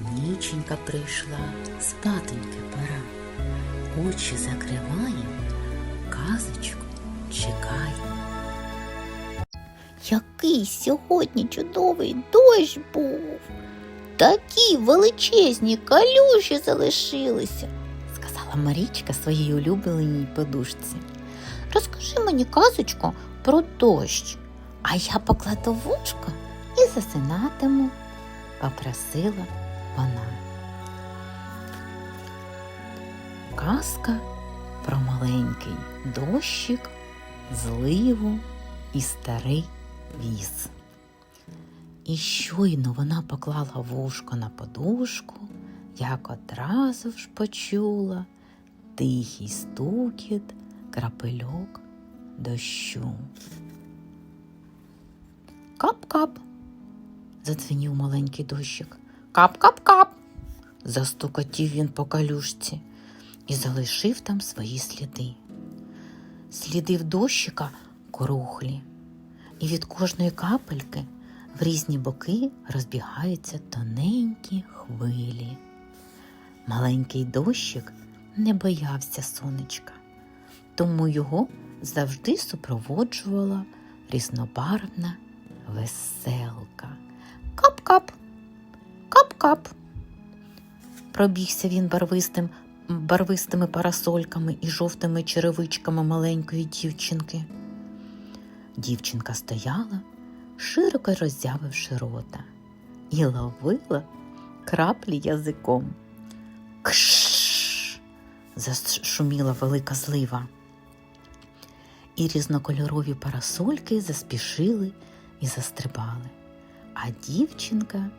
Ніченька прийшла, спатоньки пора. Очі закриває, казочку чекає. Який сьогодні чудовий дощ був. Такі величезні калюжі залишилися, сказала Марічка своїй улюбленій подушці. Розкажи мені казочку про дощ, а я покладу вушко і засинатиму, попросила вона. Казка про маленький дощик, зливу і старий віз. І щойно вона поклала вушко на подушку, як одразу ж почула тихий стукіт крапельок дощу. Кап-кап. задзвенів маленький дощик. Кап-кап-кап. застукотів він по калюшці і залишив там свої сліди. Сліди в дощика круглі, і від кожної капельки в різні боки розбігаються тоненькі хвилі. Маленький дощик не боявся сонечка, тому його завжди супроводжувала різнобарвна веселка. Кап-кап, кап-кап. Пробігся він барвистим, барвистими парасольками і жовтими черевичками маленької дівчинки. Дівчинка стояла, широко роззявивши рота, і ловила краплі язиком. Кш. зашуміла велика злива. І різнокольорові парасольки заспішили і застрибали, а дівчинка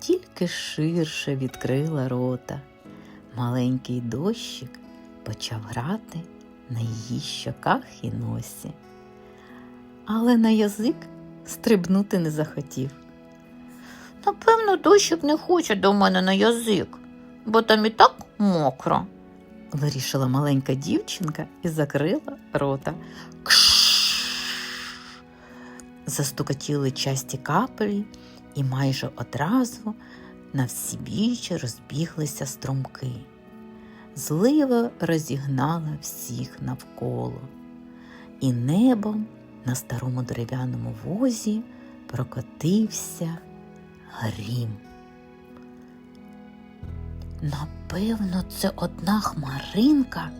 тільки ширше відкрила рота. Маленький дощик почав грати на її щоках і носі але на язик стрибнути не захотів. Напевно, дощик не хоче до мене на язик, бо там і так мокро, вирішила маленька дівчинка і закрила рота. Кш. Застукотіли часті капелі, і майже одразу на всі бічі розбіглися струмки. Злива розігнала всіх навколо, і небом на старому дерев'яному возі прокотився грім. Напевно, це одна хмаринка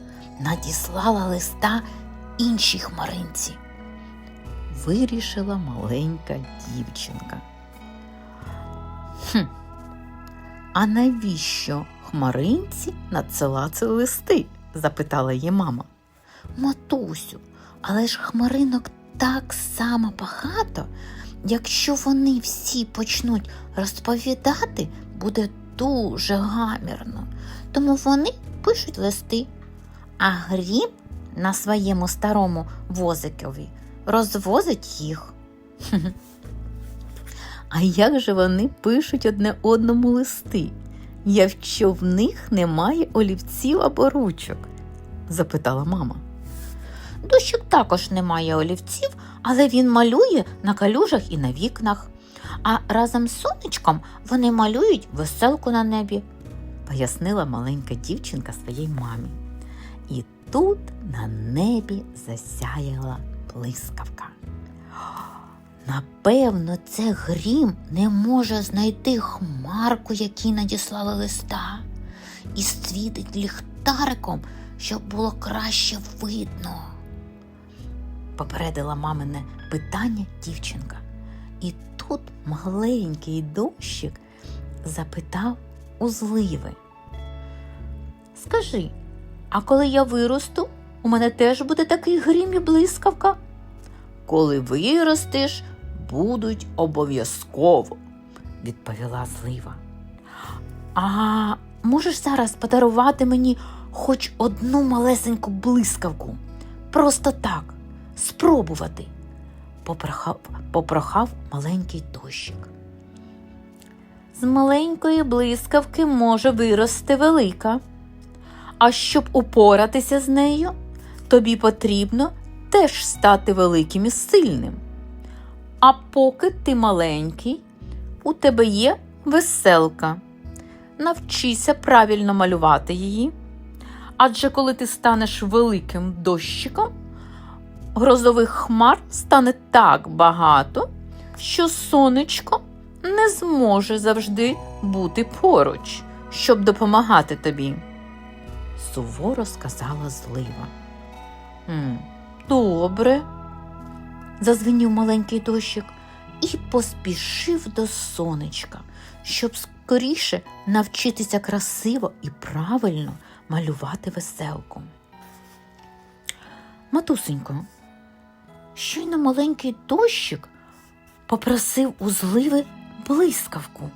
надіслала листа іншій хмаринці, вирішила маленька дівчинка. Хм, а навіщо хмаринці надсилати листи? запитала її мама. Матусю, але ж хмаринок так само багато, якщо вони всі почнуть розповідати, буде дуже гамірно. Тому вони пишуть листи, а грім на своєму старому возикові розвозить їх. А як же вони пишуть одне одному листи, якщо в них немає олівців або ручок? запитала мама. Дощик також не має олівців, але він малює на калюжах і на вікнах. А разом з сонечком вони малюють веселку на небі, пояснила маленька дівчинка своїй мамі. І тут на небі засяяла блискавка. Напевно, це грім не може знайти хмарку, якій надіслали листа, і світить ліхтариком, щоб було краще видно попередила мамине питання дівчинка. І тут маленький дощик запитав у зливи. Скажи, а коли я виросту, у мене теж буде такий грім і блискавка? Коли виростеш, будуть обов'язково, відповіла злива. А можеш зараз подарувати мені хоч одну малесеньку блискавку? Просто так спробувати, попрохав, попрохав маленький дощик. З маленької блискавки може вирости велика. А щоб упоратися з нею, тобі потрібно теж стати великим і сильним. А поки ти маленький, у тебе є веселка. навчися правильно малювати її. Адже коли ти станеш великим дощиком, грозових хмар стане так багато, що сонечко не зможе завжди бути поруч, щоб допомагати тобі. Суворо сказала злива. Добре, зазвенів маленький дощик і поспішив до сонечка, щоб скоріше навчитися красиво і правильно малювати веселку. Матусенько, щойно маленький дощик попросив у зливи блискавку.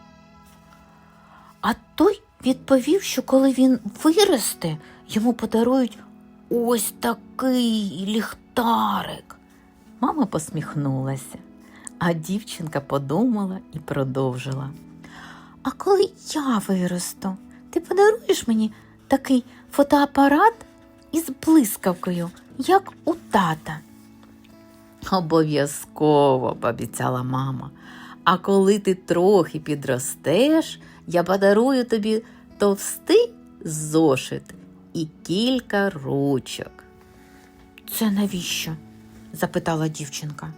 А той відповів, що коли він виросте, йому подарують ось такий ліхтарик. Мама посміхнулася, а дівчинка подумала і продовжила. А коли я виросту, ти подаруєш мені такий фотоапарат із блискавкою, як у тата. Обов'язково, пообіцяла мама. А коли ти трохи підростеш, я подарую тобі товстий зошит і кілька ручок. Це навіщо? Запитала дівчинка.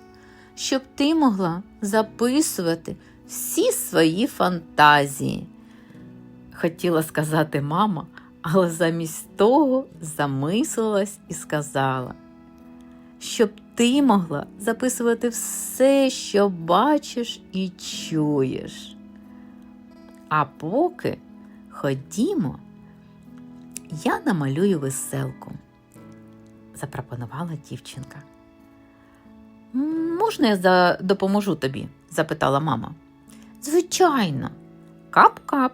Щоб ти могла записувати всі свої фантазії. Хотіла сказати мама, але замість того замислилась і сказала, щоб ти могла записувати все, що бачиш і чуєш. А поки ходімо, я намалюю веселку, запропонувала дівчинка. «М, Можна я допоможу тобі? запитала мама. Звичайно, кап-кап.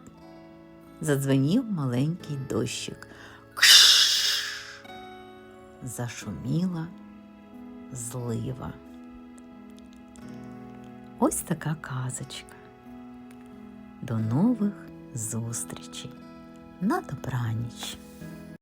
Задзвенів маленький дощик. Кш! Зашуміла злива. Ось така казочка. До нових зустрічей. На добраніч!